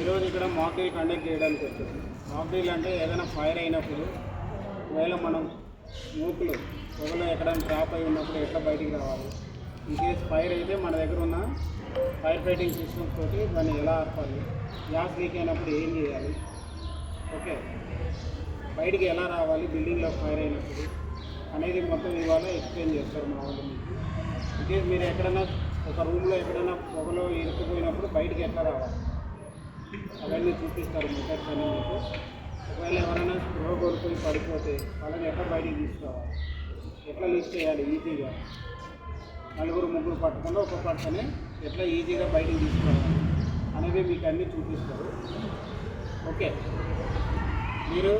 ఈరోజు ఇక్కడ మాక్ కండక్ట్ చేయడానికి వచ్చాం మాక్ అంటే ఏదైనా ఫైర్ అయినప్పుడు ఒకవేళ మనం మూకులు పొగలో ఎక్కడైనా డ్రాప్ అయి ఉన్నప్పుడు ఎట్లా బయటికి రావాలి? ఇన్ కేస్ ఫైర్ అయితే మన దగ్గర ఉన్న ఫైర్ ఫైటింగ్ సిస్టమ్స్ తోటి దాన్ని ఎలా ఆర్పాలి గ్యాస్ లీక్ అయినప్పుడు ఏం చేయాలి? ఓకే. బయటికి ఎలా రావాలి? బిల్డింగ్లో ఫైర్ అయినప్పుడు అనేది మొత్తం ఇవాళ ఎక్స్ప్లెయిన్ చేస్తారు మా వాళ్ళు మీకు. ఇన్ కేస్ మీరు ఎక్కడైనా ఒక రూమ్లో ఎక్కడైనా పొగలో ఇరుక్కుపోయినప్పుడు బయటికి ఎట్లా రావాలి? అవన్నీ చూపిస్తారు మెథడ్స్ అని మీకు. ఒకవేళ ఎవరైనా స్పృహ కోల్పోయి పడిపోతే వాళ్ళని ఎట్లా బయటికి తీసుకోవాలి? ఎట్లా లిఫ్ట్ చేయాలి ఈజీగా? నలుగురు ముగ్గురు పట్టకుండా ఒక పట్టనే ఎట్లా ఈజీగా బయటికి తీసుకోవాలి? అనేది మీకు అన్నీ చూపిస్తారు. ఓకే. మీరు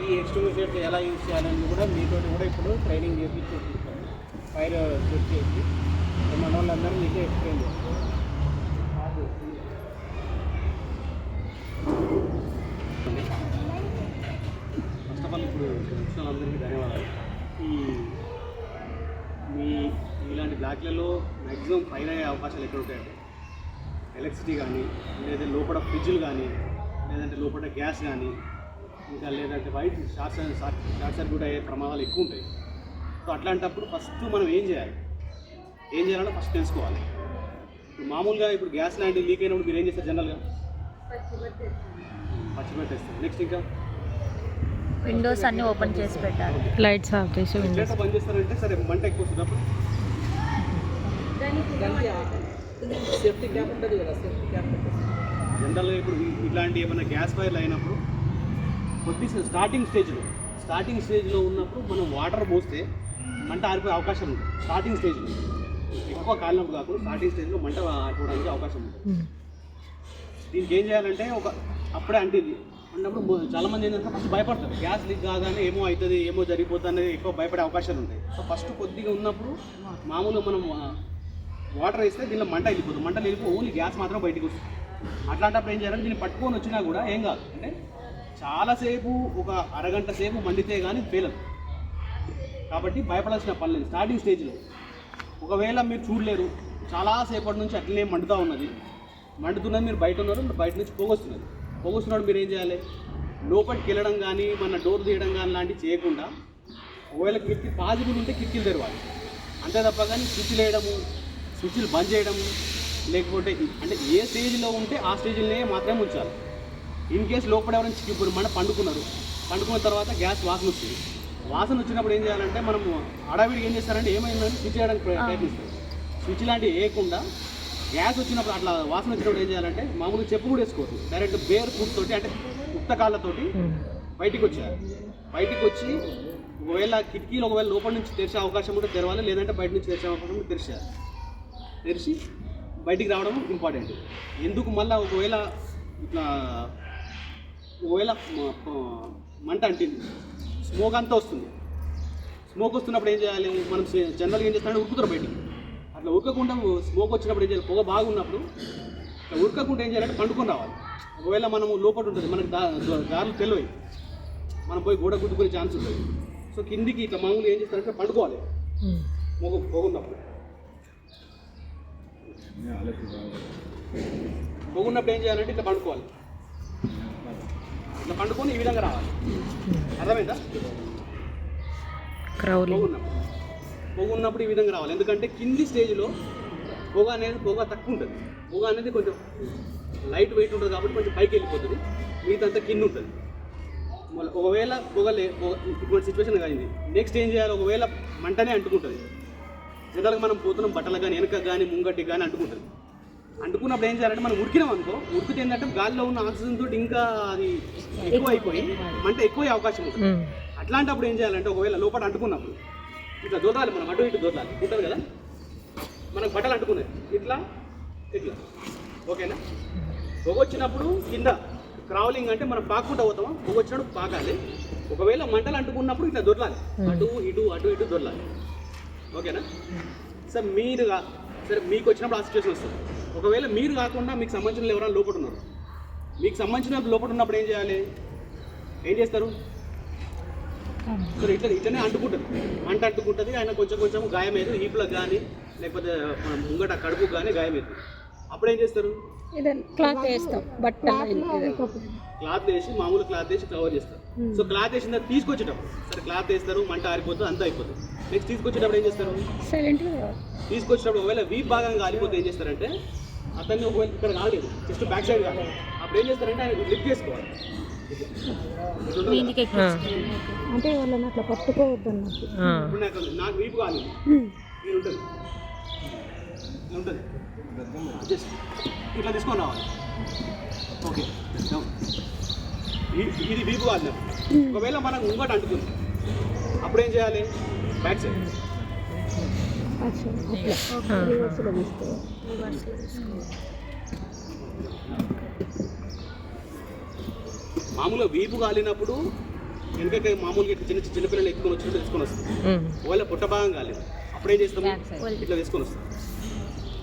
ఈ ఎక్స్టింగ్విషర్స్ ఎలా యూజ్ చేయాలని కూడా మీతో కూడా ఇప్పుడు ట్రైనింగ్ చేసి చూపిస్తాను ఫైర్ సెట్ చేసి మన వాళ్ళందరూ మీకే ఎక్స్ప్లెయిన్ చేస్తారు ఫస్ట్ ఆఫ్ ఆల్ ఇప్పుడు వచ్చిన వాళ్ళందరికీ ధన్యవాదాలు ఈ మీ ఇలాంటి బ్లాక్లలో మ్యాక్సిమం ఫైర్ అయ్యే అవకాశాలు ఎక్కడ ఉంటాయంటే ఎలక్ట్రిసిటీ కానీ లేదా లోపల ఫ్రిడ్జ్లు కానీ లేదంటే లోపల గ్యాస్ కానీ ఇంకా లేదంటే వైట్ షార్ట్ సర్- షార్ట్ సర్క్యూట్ అయ్యే ప్రమాదాలు ఎక్కువ ఉంటాయి. సో అట్లాంటప్పుడు ఫస్ట్ మనం ఏం చేయాలి? ఏం చేయాలంటే ఫస్ట్ తెలుసుకోవాలి. ఇప్పుడు మామూలుగా ఇప్పుడు గ్యాస్ లాంటివి లీక్ అయినప్పుడు మీరు ఏం చేస్తారు జనరల్గా? పచ్చిపెట్టేస్తారు నెక్స్ట్ ఇంకా? విండోస్ అన్ని ఓపెన్ చేసి పెట్టాలి. లైట్స్ ఆఫ్ చేసి విండోస్. పని చేస్తారంటే సరే మంట ఎక్కువ వస్తుంది అప్పుడు సేఫ్టీ క్యాప్ ఉంటుంది కదా సేఫ్టీ క్యాప్ జనరల్గా ఇప్పుడు ఇట్లాంటి ఏమైనా గ్యాస్ ఫైర్లు అయినప్పుడు కొద్ది స్టార్టింగ్ స్టేజ్లో స్టార్టింగ్ స్టేజ్లో ఉన్నప్పుడు మనం వాటర్ పోస్తే మంట ఆరిపోయే అవకాశం ఉంటుంది స్టార్టింగ్ స్టేజ్లో ఎక్కువ కాలినప్పుడు కాకుండా స్టార్టింగ్ స్టేజ్లో మంట ఆరిపోవడానికి అవకాశం ఉంటుంది దీనికి ఏం చేయాలంటే ఒక అప్పుడే అంటింది అన్నప్పుడు మొ- చాలా మంది ఏంటంటే ఫస్ట్ భయపడతారు. గ్యాస్ లీక్ కాగానే ఏమో అవుతుంది ఏమో జరిగిపోతుంది అనేది ఎక్కువ భయపడే అవకాశాలు ఉంటాయి. సో ఫస్ట్ కొద్దిగా ఉన్నప్పుడు మామూలుగా మనం వాటర్ వేస్తే దీనిలో మంట వెళ్ళిపోతుంది మంట వెళ్ళిపో ఓన్లీ గ్యాస్ మాత్రం బయటికి వస్తుంది. అట్లాంటప్పుడు ఏం చేయాలంటే దీన్ని పట్టుకొని వచ్చినా కూడా ఏం కాదు. అంటే చాలాసేపు ఒక అరగంట సేపు మండితే కానీ పేలదు కాబట్టి భయపడాల్సిన పని లేదు. స్టార్టింగ్ స్టేజ్లో ఒకవేళ మీరు చూడలేరు. చాలాసేపటి నుంచి అట్లనే మండుతూ ఉన్నది. మండుతున్నది మీరు బయట ఉన్నారు బయట నుంచి పోగొస్తున్నది. పోగొస్తున్నాడు మీరు ఏం చేయాలి? లోపలికి వెళ్ళడం కానీ మన డోర్ తీయడం కానీ లాంటివి చేయకుండా ఒకవేళ కిటికీ పాజిబుల్ ఉంటే కిటికీలు తెరవాలి. అంతే తప్ప కానీ స్విచ్లు వేయడము స్విచ్లు బంద్ చేయడము లేకపోతే అంటే ఏ స్టేజ్లో ఉంటే ఆ స్టేజ్లోనే మాత్రమే ఉంచాలి. ఇన్ కేసు లోపల ఎవరైనా ఇప్పుడు మన పండుకున్నారు. పండుకున్న తర్వాత గ్యాస్ వాసన వస్తుంది. వాసన వచ్చినప్పుడు ఏం చేయాలంటే మనం అడవిడికి ఏం చేస్తారంటే ఏమైందని స్విచ్ చేయడానికి ప్రయ- ప్రయత్నిస్తారు. స్విచ్ లాంటివి వేయకుండా గ్యాస్ వచ్చినప్పుడు అట్లా వాసన వచ్చినప్పుడు ఏం చేయాలంటే మామూలుగా చెప్పు కూడా వేసుకోవద్దు. డైరెక్ట్ బేర్ ఫుడ్ తోటి అంటే ఉత్త కాళ్ళతోటి బయటికి వచ్చారు బయటికి వచ్చి ఒకవేళ కిటికీలు ఒకవేళ లోపల నుంచి తెరిచే అవకాశం ఉంటే తెరవాలి లేదంటే బయట నుంచి తెరిచే అవకాశం ఉంటే తెరిచారు తెరిచి బయటికి రావడం ఇంపార్టెంట్ ఎందుకు మళ్ళీ ఒకవేళ ఇట్లా ఒకవేళ మంట అంటింది స్మోక్ అంతా వస్తుంది. స్మోక్ వస్తున్నప్పుడు ఏం చేయాలి? మనం జనరల్గా ఏం చేస్తామంటే ఉరుకుతారు బయటికి. అట్లా ఉరకకుండా స్మోక్ వచ్చినప్పుడు ఏం చేయాలి? పొగ బాగున్నప్పుడు ఉరకకుండా ఏం చేయాలంటే పండుకొని రావాలి. ఒకవేళ మనము లోపల ఉంటుంది మనకి దా దారులు తెలియవు మనం పోయి గోడ గుద్దుకునే ఛాన్స్ ఉంటుంది. సో కిందికి ఇట్లా మామూలుగా ఏం చేస్తారంటే పండుకోవాలి. మొగ పొగున్నప్పుడు పొగున్నప్పుడు ఏం చేయాలంటే ఇట్లా పండుకోవాలి. ఇట్లా పండుకొని ఈ విధంగా రావాలి. అర్థమైందా? క్రౌలింగ్ పొగున్నప్పుడు పొగున్నప్పుడు ఈ విధంగా రావాలి. ఎందుకంటే కింది స్టేజ్లో పొగ అనేది పొగ తక్కువ ఉంటుంది. పొగ అనేది కొంచెం లైట్ వెయిట్ ఉంటుంది కాబట్టి కొంచెం పైకి వెళ్ళిపోతుంది. మిగతా కింద ఉంటుంది. మళ్ళీ ఒకవేళ పొగ లే పొగ ఇప్పుడు సిచ్యువేషన్ కాయింది నెక్స్ట్ ఏం చేయాలి? ఒకవేళ మంటనే అంటుకుంటుంది. జనరల్గా మనం పోతున్నాం బట్టలు కానీ వెనక కానీ ముంగట్టి కానీ అంటుకుంటుంది. అంటుకున్నప్పుడు ఏం చేయాలంటే మనం ఉడికినాం అనుకో ఉడికితే ఏంటంటే గాలిలో ఉన్న ఆక్సిజన్ తోటి ఇంకా అది ఎక్కువ అయిపోయి మంట ఎక్కువ అవకాశం ఉంటుంది. అట్లాంటప్పుడు ఏం చేయాలంటే ఒకవేళ లోపల అంటుకున్నప్పుడు ఇట్లా దొరలాలి మనం అటు ఇటు దొరలాలి ఉంటుంది కదా? మనకు బట్టలు అంటుకున్నాయి. ఇట్లా ఇట్లా. ఓకేనా? పొగ వచ్చినప్పుడు కింద క్రావలింగ్ అంటే మనం పాక్కుంటూ పోతామా? పొగ వచ్చినప్పుడు పాకాలి. ఒకవేళ మంటలు అంటుకున్నప్పుడు ఇట్లా దొరలాలి. అటు ఇటు అటు ఇటు దొరలాలి. ఓకేనా? సార్ మీరు కా- సరే మీకు వచ్చినప్పుడు ఆ సిచ్యువేషన్ వస్తుంది. ఒకవేళ మీరు కాకుండా మీకు సంబంధించిన ఎవరైనా లోపల ఉన్నారు మీకు సంబంధించిన లోపల ఉన్నప్పుడు ఏం చేయాలి? ఏం చేస్తారు? సరే ఇట్లా ఇట్లనే అంటుకుంటుంది మంట అంటుకుంటుంది ఆయన కొంచెం కొంచెం గాయమేది ఈపులకు కానీ లేకపోతే ముంగట కడుపుకు కానీ గాయమవుతుంది అప్పుడు ఏం చేస్తారు? క్లాత్ వేస్తాం బట్టలు క్లాత్ వేసి మామూలు క్లాత్ వేసి కవర్ చేస్తారు. సో క్లాత్ వేసిన తర్వాత తీసుకొచ్చేటప్పుడు సరే క్లాత్ వేస్తారు మంట ఆరిపోతుంది అంతా అయిపోతుంది. నెక్స్ట్ తీసుకొచ్చేటప్పుడు ఏం చేస్తారు? సైలెంట్గా తీసుకొచ్చినప్పుడు ఒకవేళ వీప్ భాగం కాలిపోతే ఏం చేస్తారంటే అతన్ని ఒకవేళ ఇక్కడ కాలేదు జస్ట్ బ్యాక్ సైడ్ కాదు. అప్పుడు ఏం చేస్తారంటే ఆయన లిఫ్ట్ చేసుకోవాలి. ఎక్కి అంటే వాళ్ళని అట్లా పట్టుకోవద్దు ఇప్పుడు నాకు నాకు వీపు కాలేదు. ఉంటుంది. ఇలా ఉంటుంది. జస్ట్ ఇట్లా తీసుకొని రావాలి. ఓకే. ఇది వీపు కాదు ఒకవేళ మనం ఇంకోటి అంటుకుంది. అప్పుడు ఏం చేయాలి? బ్యాక్ సైడ్ మామూలుగా వీపు కాలినప్పుడు వెనక మామూలుగా ఇట్లా చిన్న చిన్న పిల్లలు ఎక్కువ వచ్చినట్టు తీసుకొని వస్తాం. ఒకవేళ పుట్ట భాగం కాలేదు అప్పుడు ఏం చేస్తాం ఇట్లా తీసుకొని వస్తాం.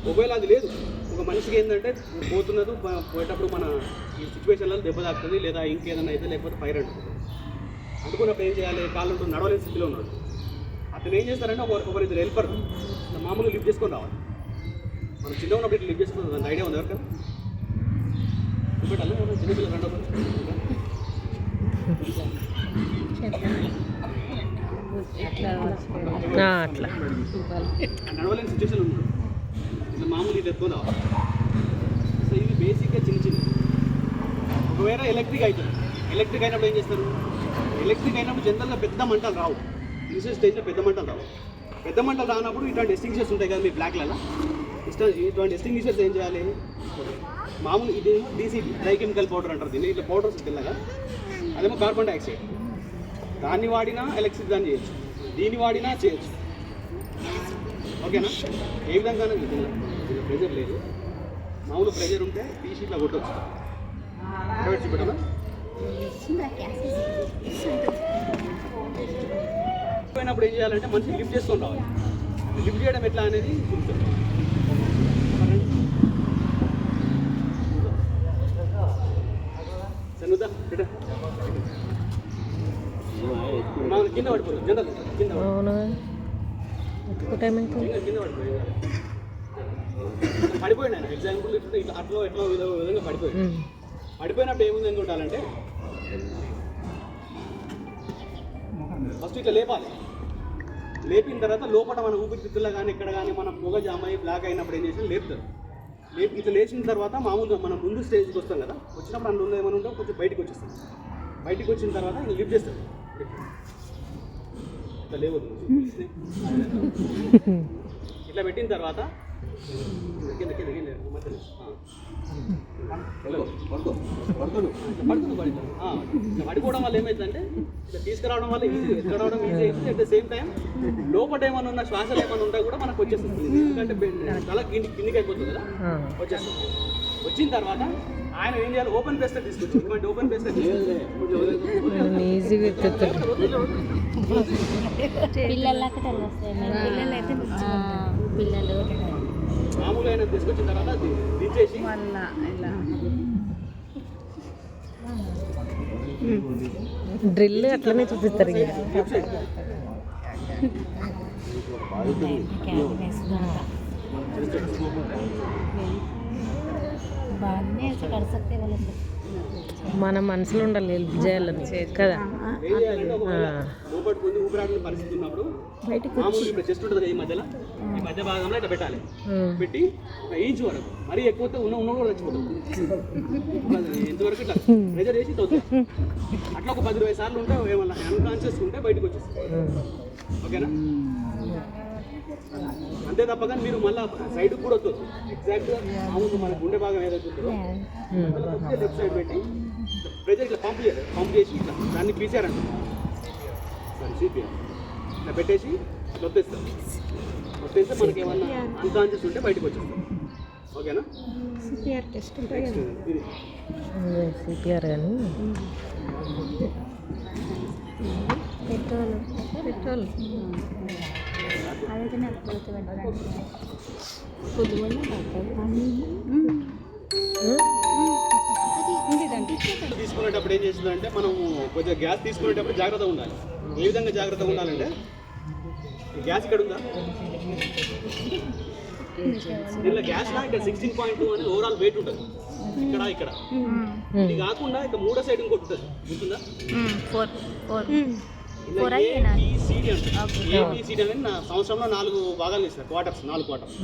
ఒకవేళ అది లేదు ఒక మనిషికి ఏంటంటే పోతున్నది పోయేటప్పుడు మన ఈ సిచ్యువేషన్లో దెబ్బ తాకుతుంది లేదా ఇంకేదైనా అయితే లేకపోతే ఫైర్ అంటుంది. అనుకున్నప్పుడు ఏం చేయాలి? కాళ్ళు నడవలేని స్థితిలో ఉన్నాడు అతను ఏం చేస్తారంటే ఒక ఒకరిద్దరు హెల్పర్ మామూలుగా లిఫ్ట్ చేసుకొని రావాలి. మనం చిన్న ఉన్నప్పుడు ఇట్లా లిఫ్ట్ చేసుకున్నాం దాని ఐడియా ఉంది ఎవరికైనా? చూపెట్టాలి? చిన్నపిల్లలు రెండో అట్లా నడవలేని సిచ్యువేషన్ ఉన్నాడు ఇట్లా ఇది సో ఇవి బేసిక్గా చిన్న చిన్న. ఒకవేళ ఎలక్ట్రిక్ అవుతుంది ఎలక్ట్రిక్ అయినప్పుడు ఏం చేస్తారు? ఎలక్ట్రిక్ అయినప్పుడు జనరల్గా పెద్ద మంటలు రావు. ఇనిషియల్ స్టేజ్లో పెద్ద మంటలు రావు. పెద్ద మంటలు రానప్పుడు ఇటువంటి ఎస్టింగ్విషర్స్ ఉంటాయి కదా మీ బ్లాక్లలో ఇష్ట ఇటువంటి ఎస్టింగ్విషర్స్ ఏం చేయాలి? మామూలు ఇది డీసీ డ్రై కెమికల్ పౌడర్ అంటారు దీన్ని. ఇట్లా పౌడర్స్ తెల్లగా అదేమో కార్బన్ డైఆక్సైడ్ దాన్ని వాడినా ఎలక్ట్రిక్ దాన్ని చేయొచ్చు. దీన్ని వాడినా చేయొచ్చు. ఓకేనా? ఏ విధంగా ప్రెజర్ లేదు. మామూలు ప్రెజర్ ఉంటే తీసి ఇట్లా కొట్టవచ్చు ప్రైవేట్ పోయినప్పుడు ఏం చేయాలంటే మనిషి లిఫ్ట్ చేసుకొని రావాలి. లిఫ్ట్ చేయడం ఎట్లా అనేది చూపుతారు సన్నుదా బిడ్డ కింద పడిపోతుంది జనరల్ కింద పడిపోతుంది. అవును ఎక్కువ టైం అవుతుంది ఇంకా కింద పడిపోయాడు ఆయన ఎగ్జాంపుల్ ఇట్లా ఇట్లా అట్లా ఎట్లా విధ- విధంగా పడిపోయాడు పడిపోయినప్పుడు ఏముంది ఉండాలంటే ఫస్ట్ ఇట్లా లేపాలి. లేపిన తర్వాత లోపల మన ఊపిరితిత్తుల్లో కానీ ఎక్కడ కానీ మన పొగ జామ్ అయ్యి బ్లాక్ అయినప్పుడు ఏం చేసి లేపుతారు లేపి ఇట్లా లేచిన తర్వాత మామూలుగా మనం ముందు స్టేజ్కి వస్తాం కదా వచ్చినప్పుడు అందులో ఏమైనా ఉంటే కొంచెం బయటికి వచ్చేస్తాం. బయటికి వచ్చిన తర్వాత ఇంకా లిఫ్ట్ చేస్తాం. ఇట్లా లేవద్దు. ఇట్లా పెట్టిన తర్వాత పడిపోవడం వల్ల ఏమైందంటే ఇట్లా తీసుకురావడం వల్ల ఈజీ ఎక్కడవడం ఈజీ అయితే అట్ ద సేమ్ టైం లోపల ఏమైనా ఉన్న శ్వాసలు ఏమైనా ఉంటా కూడా మనకు వచ్చేస్తుంది. ఎందుకంటే తల కింది కిందికి అయిపోతుంది కదా. వచ్చేస్తుంది. వచ్చిన తర్వాత ఆయన ఏం చేయాలి? ఓపెన్ పేస్టర్ తీసుకొచ్చి ఓపెన్ వస్తాయి పిల్లలు అయితే పిల్లలు. మామూలుగా ఆయన తీసుకొచ్చిన తర్వాత ది- దించేసి డ్రిల్ అట్లనే చూపిస్తారు ఇక. లెఫ్ట్ సైడ్ బాగానే कर सकते वाले మన మనసులో ఉండాలి హెల్ప్ చేయాలని కదా? చెస్ట్ ఉంటుంది ఈ మధ్యలో? ఈ మధ్య భాగంలో ఇట్లా పెట్టాలి. పెట్టి ఇంచు వరకు. మరీ ఎక్కువ ఉన్న ఉన్న కూడా చచ్చిపోతుంది ఎంతవరకు ఇట్లా ప్రెజర్ చేసి తోతుంది అట్లా ఒక పది ఇరవై సార్లు ఉంటే ఏమన్నా అన్కాన్షియస్ ఉంటే బయటకు వచ్చేస్తుంది ఉమ్. ఓకేనా? అంతే తప్ప కానీ మీరు మళ్ళీ సైడ్ కూడా వస్తుంది ఎగ్జాక్ట్గా మామూలు మన గుండె భాగం ఏదైతే లెఫ్ట్ సైడ్ పెట్టి ప్రెజర్ ఇట్లా పంప్ చేయాలి. పంప్ చేసి ఇట్లా దాన్ని పీసారంట. దాన్ని సిపిఆర్ ఇట్లా పెట్టేసి ఒత్తేస్తాం ఒత్తేస్తే మనకి ఏమన్నా అన్కాన్షియస్ ఉంటే బయటకు వచ్చేస్తాం. ఓకేనా? సిపిఆర్ టెస్ట్ సిపిఆర్ కానీ. పెట్రోల్. పెట్రోల్. అదైతే నాకు గుర్తుపెట్టడానికి తీసుకునేటప్పుడు ఏం చేస్తుందంటే మనం కొంచెం గ్యాస్ తీసుకునేటప్పుడు జాగ్రత్తగా ఉండాలి. ఏ విధంగా జాగ్రత్తగా ఉండాలంటే గ్యాస్ ఇక్కడ ఉందా? దీనిలో గ్యాస్ లా ఇక్కడ సిక్స్టీన్ పాయింట్ టూ అని ఓవరాల్ వెయిట్ ఉంటుంది. ఇక్కడ ఇక్కడ. ఇది కాకుండా ఇక మూడో సైడ్ ఇంకోటి ఉంటుంది. గుర్తుందా? ఫోర్ అనేది నా సంవత్సరంలో నాలుగు భాగాలు ఇస్తారు క్వార్టర్స్ నాలుగు క్వార్టర్స్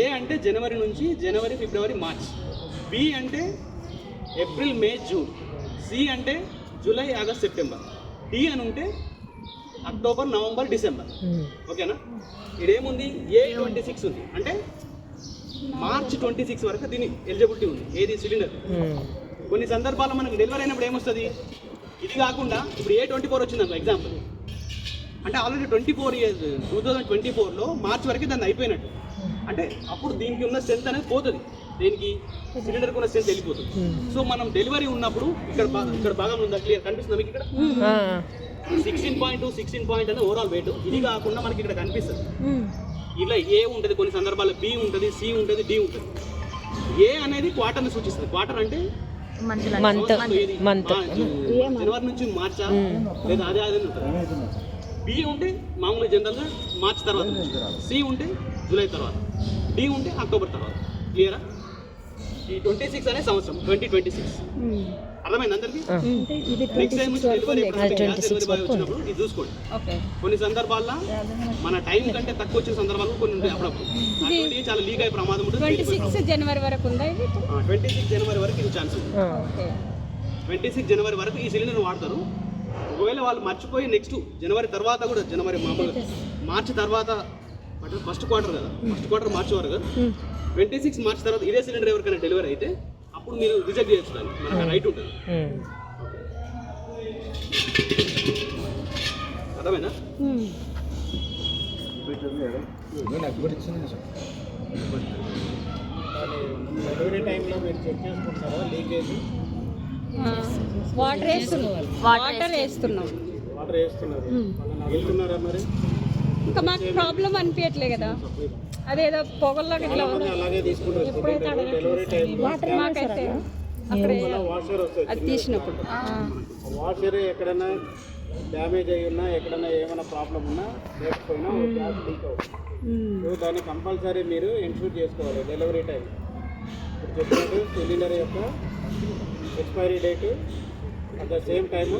ఏ అంటే జనవరి నుంచి జనవరి ఫిబ్రవరి మార్చ్. బి అంటే ఏప్రిల్ మే జూన్. సి అంటే జూలై ఆగస్ట్ సెప్టెంబర్. డి అని ఉంటే అక్టోబర్ నవంబర్ డిసెంబర్. ఓకేనా ఇదేముంది? ఏ ట్వంటీ సిక్స్ ఉంది. అంటే మార్చ్ ట్వంటీ సిక్స్ వరకు దీని ఎలిజిబిలిటీ ఉంది. ఏది? సిలిండర్. కొన్ని సందర్భాల్లో మనకు డెలివరీ అయినప్పుడు ఏమొస్తుంది? ఇది కాకుండా ఇప్పుడు ఏ ట్వంటీ ఫోర్ వచ్చింది అనుకో ఎగ్జాంపుల్ అంటే already twenty four years two thousand twenty ఫోర్లో మార్చ్ వరకు దాన్ని అయిపోయినట్టు. అంటే అప్పుడు దీనికి ఉన్న స్ట్రెంత్ అనేది పోతుంది. దేనికి? సిలిండర్కి ఉన్న స్ట్రెంత్ వెళ్ళిపోతుంది. సో మనం డెలివరీ ఉన్నప్పుడు ఇక్కడ ఇక్కడ భాగం ఉందా? క్లియర్ కనిపిస్తుంది మీకు ఇక్కడ? Sixteen point two sixteen point అనేది ఓవరాల్ వెయిట్ ఇది కాకుండా మనకి ఇక్కడ కనిపిస్తుంది. ఇలా ఏ ఉంటుంది కొన్ని సందర్భాల్లో బి ఉంటుంది సి ఉంటుంది డి ఉంటుంది. ఏ అనేది క్వార్టర్ని సూచిస్తుంది. క్వార్టర్ అంటే మంత్? మంత్ జనవరి నుంచి మార్చా? లేదా అదే అదే ఉంటుంది? బి ఉంటే మామూలుగా జనరల్గా మార్చ్ తర్వాత సి ఉంటే జూలై తర్వాత. డి ఉంటే అక్టోబర్ తర్వాత. క్లియరా ఈ ట్వంటీ సిక్స్ అనే సంవత్సరం ట్వంటీ ట్వంటీ సిక్స్. అర్థమైంది అందరికీ? అంటే ఇది నెక్స్ట్ టైం నుంచి డెలివరీ వచ్చినప్పుడు ఇది చూసుకోండి. ఓకే. కొన్ని సందర్భాల్లో మన టైం కంటే తక్కువ వచ్చిన సందర్భాలు కొన్ని ఉంటాయి అప్పుడప్పుడు. చాలా లీక్ అయ్యే ప్రమాదం ఉంటుంది ట్వంటీ సిక్స్ జనవరి వరకు ట్వంటీ సిక్స్ జనవరి వరకు ఇది ఛాన్స్ ఉంది. ట్వంటీ సిక్స్ జనవరి వరకు ఈ సిలిండర్ వాడతారు. ఒకవేళ వాళ్ళు మర్చిపోయి నెక్స్ట్ జనవరి తర్వాత కూడా జనవరి మామూలుగా మార్చి తర్వాత ఫస్ట్ క్వార్టర్ కదా. ఫస్ట్ క్వార్టర్ మార్చి వరకు ట్వంటీ సిక్స్ మార్చి తర్వాత ఇదే సిలిండర్ ఎవరికైనా డెలివరీ అయితే అప్పుడు మీరు రిజెక్ట్ చేయొచ్చు దాన్ని మనకు రైట్ ఉంటుంది. అర్థమైనా డెలివరీ టైంలో మీరు చెక్ చేసుకుంటారా లీకేజ్ వాటర్ వేస్తున్నాం. వాటర్ వేస్తున్నాం. వాటర్ వేస్తున్నారు. వాళ్ళని అడుగుతున్నారా మరి? ఇంకా మాకు ప్రాబ్లం అనిపించట్లే కదా. అదేదో పొగల్లోకి ఇట్లా తీసుకుంటారు డెలివరీ టైంలో మాకైతే అక్కడ అది తీసినప్పుడు. వాషర్ ఎక్కడైనా డ్యామేజ్ అయి ఉన్నా ఎక్కడైనా ఏమైనా ప్రాబ్లం ఉన్నా లేకపోయినా గ్యాస్ లీక్ అవుతుంది. సో దాన్ని కంపల్సరీ మీరు ఇన్షూర్ చేసుకోవాలి డెలివరీ టైం ఇప్పుడు చెప్పినట్టు సిలిండర్ యొక్క expiry date at the same time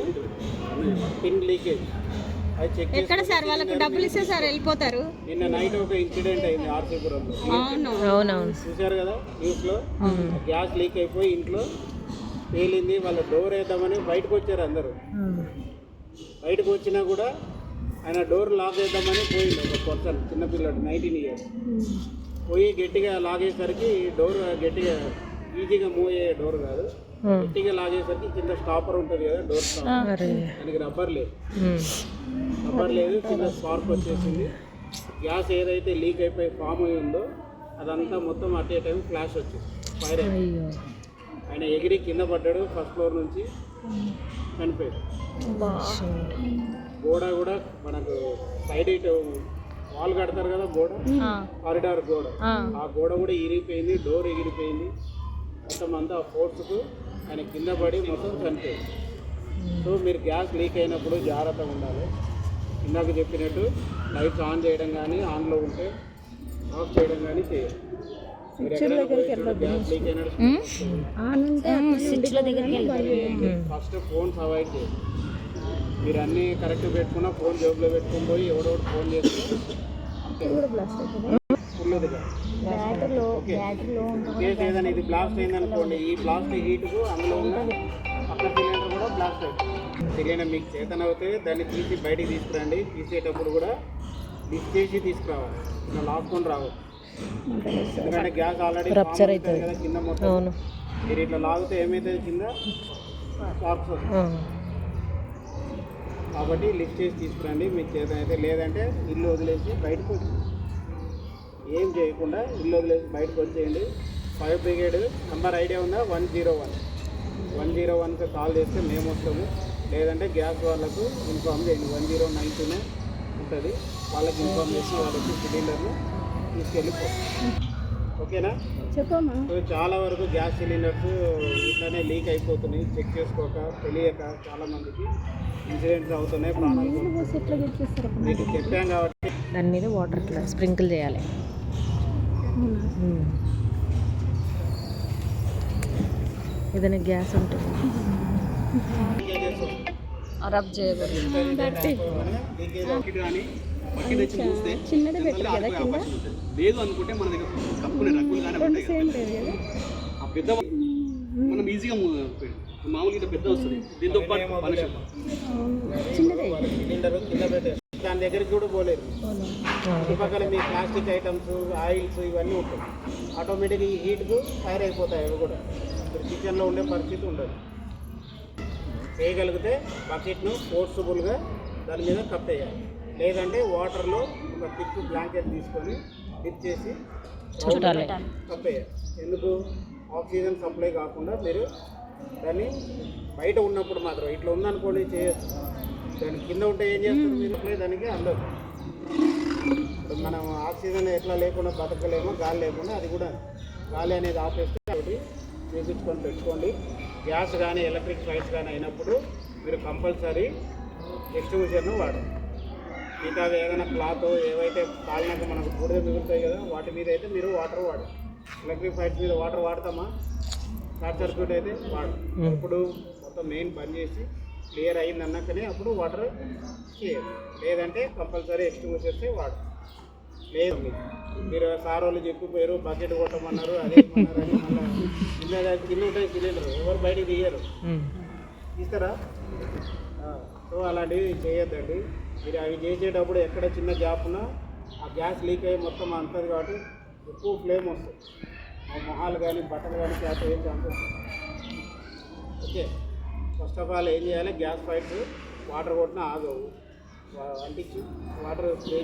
pin leakage ఎక్కడ సార్? వాళ్ళకి డబ్బులు ఇస్తే సార్ వెళ్ళిపోతారు. నిన్న నైట్ ఒక ఇన్సిడెంట్ అయింది ఆర్సీపురంలో అవును. అవునవును. చూశారు కదా న్యూస్లో? గ్యాస్ లీక్ అయిపోయి ఇంట్లో పేలింది వాళ్ళ డోర్ వేద్దామని బయటకు వచ్చారు అందరూ. బయటకు వచ్చినా కూడా ఆయన డోర్ లాక్ చేద్దామని పోయింది ఒక పర్సన్ చిన్నపిల్లడు నైన్టీన్ ఇయర్స్ పోయి గట్టిగా లాగేసరికి డోర్ గట్టిగా ఈజీగా మూవ్ అయ్యే డోర్ కాదు. గట్టిగా లాగేసరికి కింద స్టాపర్ ఉంటుంది కదా డోర్ దానికి రబ్బర్ లేదు. రబ్బర్ లేదు కింద స్పార్క్ వచ్చేసింది. గ్యాస్ ఏదైతే లీక్ అయిపోయి ఫామ్ అయి ఉందో అదంతా మొత్తం అట్ ఏ టైం ఫ్లాష్ వచ్చింది ఫైర్ ఆయన ఎగిరి కింద పడ్డాడు ఫస్ట్ ఫ్లోర్ నుంచి చనిపోయాడు. గోడ కూడా మనకు సైడ్ ఇటు వాల్ కడతారు కదా గోడ? కారిడార్ గోడ. ఆ. గోడ కూడా ఇరిగిపోయింది డోర్ ఎగిరిపోయింది. మొత్తం అంతా ఫోర్స్కు ఆయన కింద పడి మొత్తం చనిపోయింది సో మీరు గ్యాస్ లీక్ అయినప్పుడు జాగ్రత్తగా ఉండాలి. ఇందాక చెప్పినట్టు లైట్స్ ఆన్ చేయడం కానీ ఆన్లో ఉంటే ఆఫ్ చేయడం కానీ చేయాలి. ఫస్ట్ ఫోన్స్ అవాయిడ్ చేయండి మీరు అన్నీ కరెక్ట్ పెట్టుకున్న ఫోన్ జేబులో పెట్టుకుని పోయి ఎవడోడు ఫోన్ చేస్తే బ్యాటరీలో బ్యాటరీలో ఏదైనా ఇది బ్లాస్ట్ అయిందనుకోండి ఈ బ్లాస్ట్ హీట్కు అందులో ఉన్న పక్క సిలిండర్ కూడా బ్లాస్ట్ అవుతుంది. సిలిండర్ మీకు చేతన అవుతే దాన్ని తీసి బయటికి తీసుకురండి. తీసేటప్పుడు కూడా లిఫ్ట్ చేసి తీసుకురావాలి. ఇలా లాక్కొని రావు ఎందుకంటే గ్యాస్ ఆల్రెడీ Rupture అవుతుంది. కదా కింద మొత్తం. అవును. మీరు ఇట్లా లాగితే ఏమవుతుంది కింద? షార్ప్స్. కాబట్టి లిఫ్ట్ చేసి తీసుకురండి. మీకు చేతనైతే లేదంటే ఇల్లు వదిలేసి బయటకు వచ్చి ఏం చేయకుండా ఇల్లు వదిలేసి బయటకు వచ్చేయండి. ఫైర్ బ్రిగేడ్ నెంబర్ ఐడియా ఉందా? One zero one. One zero వన్కి కాల్ చేస్తే మేము వస్తాము. లేదంటే గ్యాస్ వాళ్ళకు ఇన్ఫామ్ చేయండి. వన్ జీరో నైన్ టూనే ఉంటుంది. వాళ్ళకి ఇన్ఫామ్ చేసి వాళ్ళకి సిలిండర్ను తీసుకెళ్ళిపోతాం ఓకేనా? చెప్పమ్మా. సో చాలా వరకు గ్యాస్ సిలిండర్స్ ఇట్లానే లీక్ అయిపోతున్నాయి. చెక్ చేసుకోక తెలియక చాలా మందికి ఇన్సిడెంట్స్ అవుతున్నాయి ప్రాణాలు మీకు చెప్పాం కాబట్టి దాని మీద వాటర్ స్ప్రింకిల్ చేయాలి. ఏదైనా గ్యాస్ ఉంటుంది రబ్ చేయబడి చిన్నది కదా కింద. ఉంటుంది లేదు అనుకుంటే మన దగ్గర రగ్గులు కానీ ఉంటాయి ఆ పెద్ద మనం ఈజీగా మామూలుగా పెద్ద వస్తుంది. దీంతో పాటు పనిషం చిన్నదే. దాని దగ్గరికి కూడా పోలేదు. చుట్టుపక్కల మీ ప్లాస్టిక్ ఐటమ్స్ ఆయిల్స్ ఇవన్నీ ఉంటాయి. ఆటోమేటిక్గా ఈ హీట్కు ఫైర్ అయిపోతాయి అవి కూడా. మీరు కిచెన్లో ఉండే పరిస్థితి ఉండదు. చేయగలిగితే బకెట్ను ఫోర్స్ఫుల్గా దాని మీద కప్పేయాలి లేదంటే వాటర్లో ఒక థిక్ బ్లాంకెట్ తీసుకొని డిప్ చేసి కప్పేయాలి ఎందుకు? ఆక్సిజన్ సప్లై కాకుండా మీరు దాన్ని బయట ఉన్నప్పుడు మాత్రం ఇట్లా ఉందనుకోండి చేయొచ్చు. దాని కింద ఉంటే ఏం మీరు? అట్లే దానికి ఇప్పుడు మనం ఆక్సిజన్ ఎట్లా లేకుండా బతకలేమో గాలి లేకుండా అది కూడా గాలి అనేది ఆపేస్తే ఒకటి చేపించుకొని పెట్టుకోండి. గ్యాస్ కానీ ఎలక్ట్రిక్ ఫైర్స్ కానీ అయినప్పుడు మీరు కంపల్సరీ ఎక్స్టింగ్విషర్ను వాడండి. మిగతా ఏదైనా క్లాత్ ఏవైతే కాలినాక మనకు బూడిద మిగులుతాయి కదా వాటి మీద అయితే మీరు వాటర్ వాడండి. ఎలక్ట్రిక్ ఫైర్స్ మీద వాటర్ వాడతామా? షార్ట్ సర్క్యూట్ అయితే వాడు ఇప్పుడు మొత్తం మెయిన్ బంద్ చేసి క్లియర్ అయింది అన్నాకనే అప్పుడు వాటర్ చేయాలి. లేదంటే కంపల్సరీ ఎక్స్టింగ్విషర్సే వాడు. లేదు. మీకు. మీరు సార్ వాళ్ళు చెప్పిపోయారు బకెట్ కొట్టమన్నారు అదే ఇమ్మన్నారు కింద ఉంటాయి సిలిండర్ ఎవరు బయటికి తీయరు. ఆ, సో అలాంటివి చేయొద్దండి. మీరు అవి చేసేటప్పుడు ఎక్కడ చిన్న గ్యాప్ ఉన్నా ఆ గ్యాస్ లీక్ అయ్యి మొత్తం అంటుంది కాబట్టి ఎక్కువ ఫ్లేమ్ వస్తుంది. ఆ మొహాలు కానీ బట్టలు కానీ క్యాప్ అయ్యే chances okay? First of all ఏం చేయాలి? గ్యాస్ పైప్స్ వాటర్ కొట్టినా ఆగవు. అంటించి. Water spray